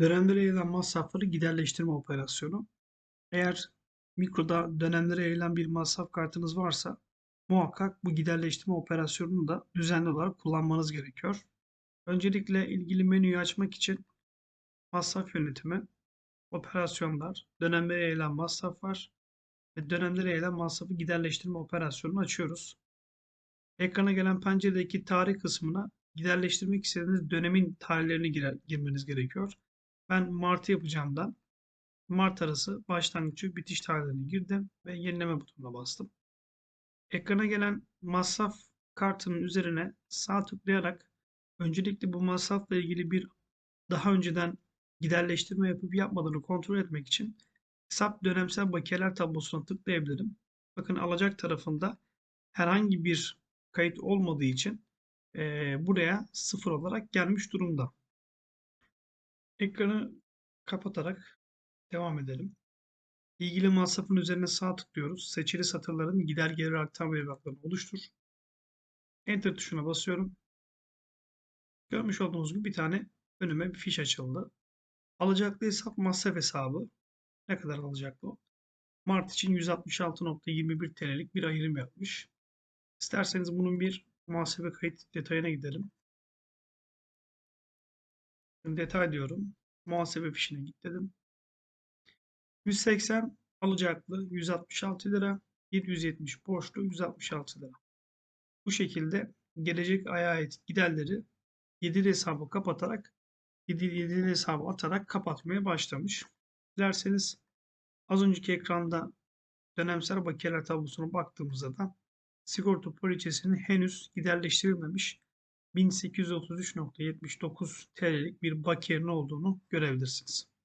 Dönemlere yayılan masrafları giderleştirme operasyonu. Eğer mikroda dönemlere yayılan bir masraf kartınız varsa muhakkak bu giderleştirme operasyonunu da düzenli olarak kullanmanız gerekiyor. Öncelikle ilgili menüyü açmak için masraf yönetimi, operasyonlar, dönemlere yayılan masraflar ve dönemlere yayılan masrafı giderleştirme operasyonunu açıyoruz. Ekrana gelen penceredeki tarih kısmına giderleştirmek istediğiniz dönemin tarihlerini girer- girmeniz gerekiyor. Ben Mart'ı yapacağımdan Mart arası başlangıç ve bitiş tarihlerini girdim ve yenileme butonuna bastım. Ekrana gelen masraf kartının üzerine sağ tıklayarak öncelikle bu masrafla ilgili bir daha önceden giderleştirme yapıp yapmadığını kontrol etmek için hesap dönemsel bakiyeler tablosuna tıklayabilirim. Bakın alacak tarafında herhangi bir kayıt olmadığı için eee, buraya sıfır olarak gelmiş durumda. Ekranı kapatarak devam edelim. İlgili masrafın üzerine sağ tıklıyoruz. Seçili satırların gider gelir aktarma evraklarını oluştur. Enter tuşuna basıyorum. Görmüş olduğunuz gibi bir tane önüme bir fiş açıldı. Alacaklı hesap masraf hesabı. Ne kadar alacaklı o? Mart için 166.21 TL'lik bir ayrım yapmış. İsterseniz bunun bir muhasebe kayıt detayına gidelim. Detay diyorum. Muhasebe fişine git dedim. 180 alacaklı 166 lira, 770 borçlu 166 lira. Bu şekilde gelecek aya ait giderleri 7 hesabı kapatarak 7 7 hesabı atarak kapatmaya başlamış. Dilerseniz az önceki ekranda dönemsel bakiyeler tablosuna baktığımızda da sigorta poliçesinin henüz giderleştirilmemiş 1833.79 TL'lik bir bakiyenin olduğunu görebilirsiniz.